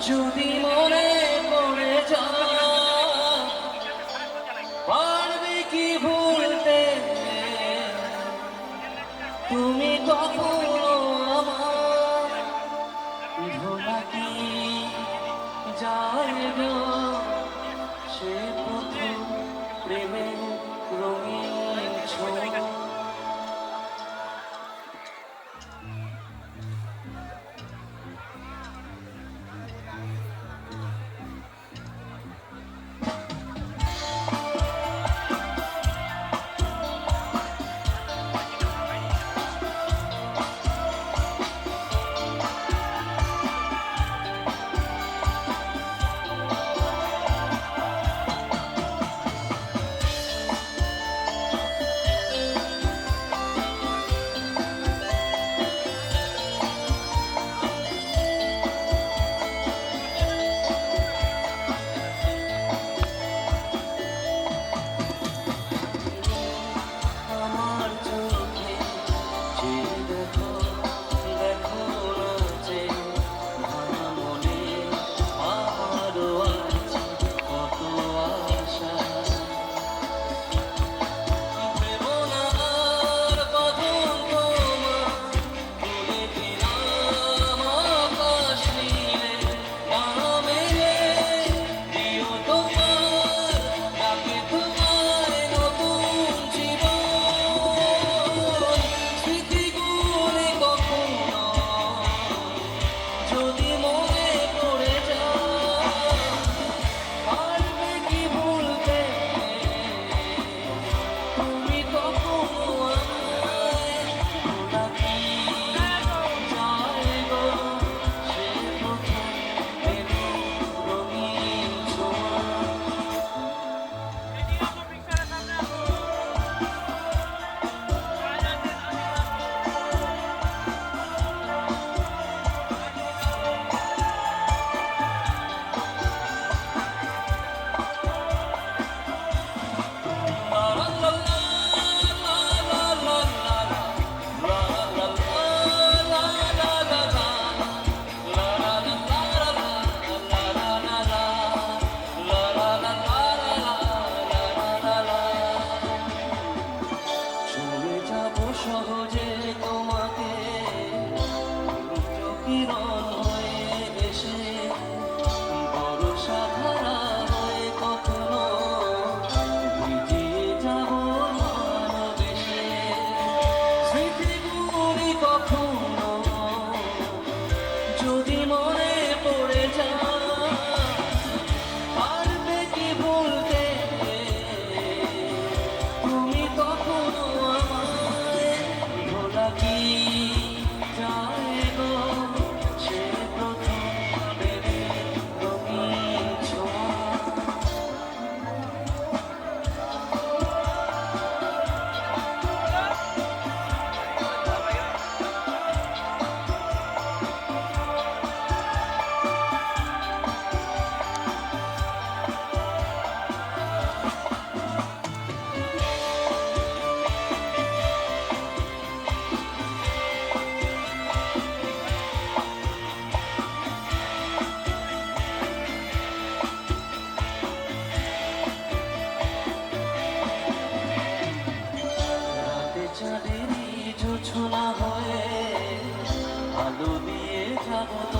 যদি মনে পড়ে পারবে কি ভুলতে? তুমি কখনো আমার ভোলা কি যায় সে ও